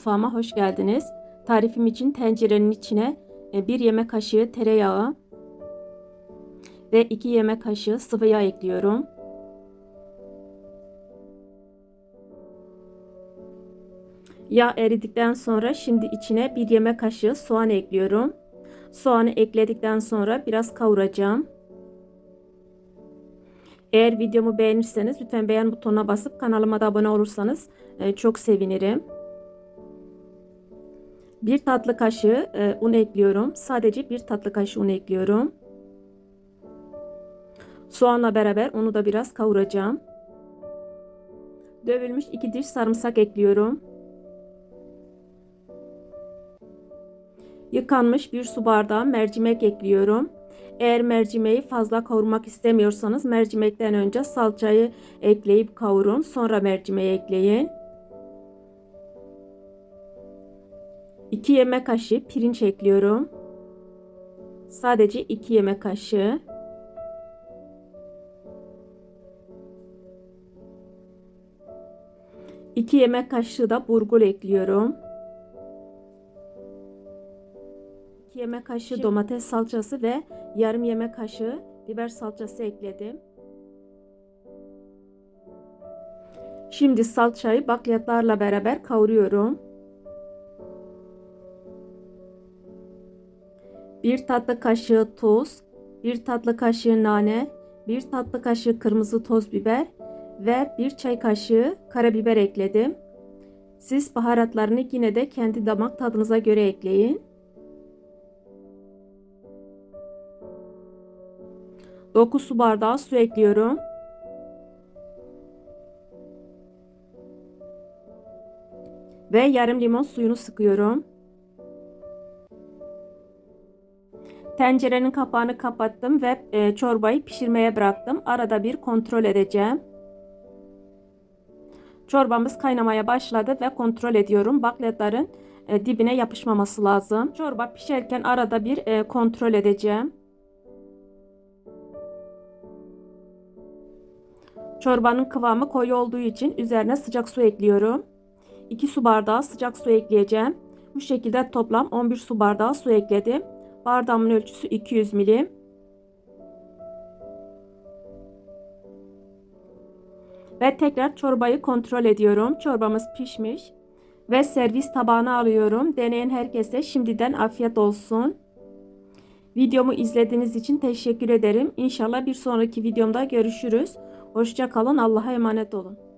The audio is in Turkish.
Mutfağıma hoş geldiniz. Tarifim için tencerenin içine 1 yemek kaşığı tereyağı ve 2 yemek kaşığı sıvı yağ ekliyorum. Yağ eridikten sonra şimdi içine 1 yemek kaşığı soğan ekliyorum. Soğanı ekledikten sonra biraz kavuracağım. Eğer videomu beğenirseniz lütfen beğen butonuna basıp kanalıma da abone olursanız e, çok sevinirim. Bir tatlı kaşığı e, un ekliyorum. Sadece bir tatlı kaşığı un ekliyorum. Soğanla beraber onu da biraz kavuracağım. Dövülmüş iki diş sarımsak ekliyorum. Yıkanmış bir su bardağı mercimek ekliyorum. Eğer mercimeği fazla kavurmak istemiyorsanız mercimekten önce salçayı ekleyip kavurun. Sonra mercimeği ekleyin. 2 yemek kaşığı pirinç ekliyorum. Sadece 2 yemek kaşığı. İki yemek kaşığı da burgul ekliyorum. 2 yemek kaşığı domates salçası ve yarım yemek kaşığı biber salçası ekledim. Şimdi salçayı bakliyatlarla beraber kavuruyorum. Bir tatlı kaşığı tuz, bir tatlı kaşığı nane, bir tatlı kaşığı kırmızı toz biber ve bir çay kaşığı karabiber ekledim. Siz baharatlarını yine de kendi damak tadınıza göre ekleyin. 9 su bardağı su ekliyorum. Ve yarım limon suyunu sıkıyorum. Tencerenin kapağını kapattım ve e, çorbayı pişirmeye bıraktım. Arada bir kontrol edeceğim. Çorbamız kaynamaya başladı ve kontrol ediyorum. Bakliyatların e, dibine yapışmaması lazım. Çorba pişerken arada bir e, kontrol edeceğim. Çorbanın kıvamı koyu olduğu için üzerine sıcak su ekliyorum. 2 su bardağı sıcak su ekleyeceğim. Bu şekilde toplam 11 su bardağı su ekledim. Bardağımın ölçüsü 200 milim. Ve tekrar çorbayı kontrol ediyorum. Çorbamız pişmiş. Ve servis tabağına alıyorum. Deneyen herkese şimdiden afiyet olsun. Videomu izlediğiniz için teşekkür ederim. İnşallah bir sonraki videomda görüşürüz. Hoşça kalın. Allah'a emanet olun.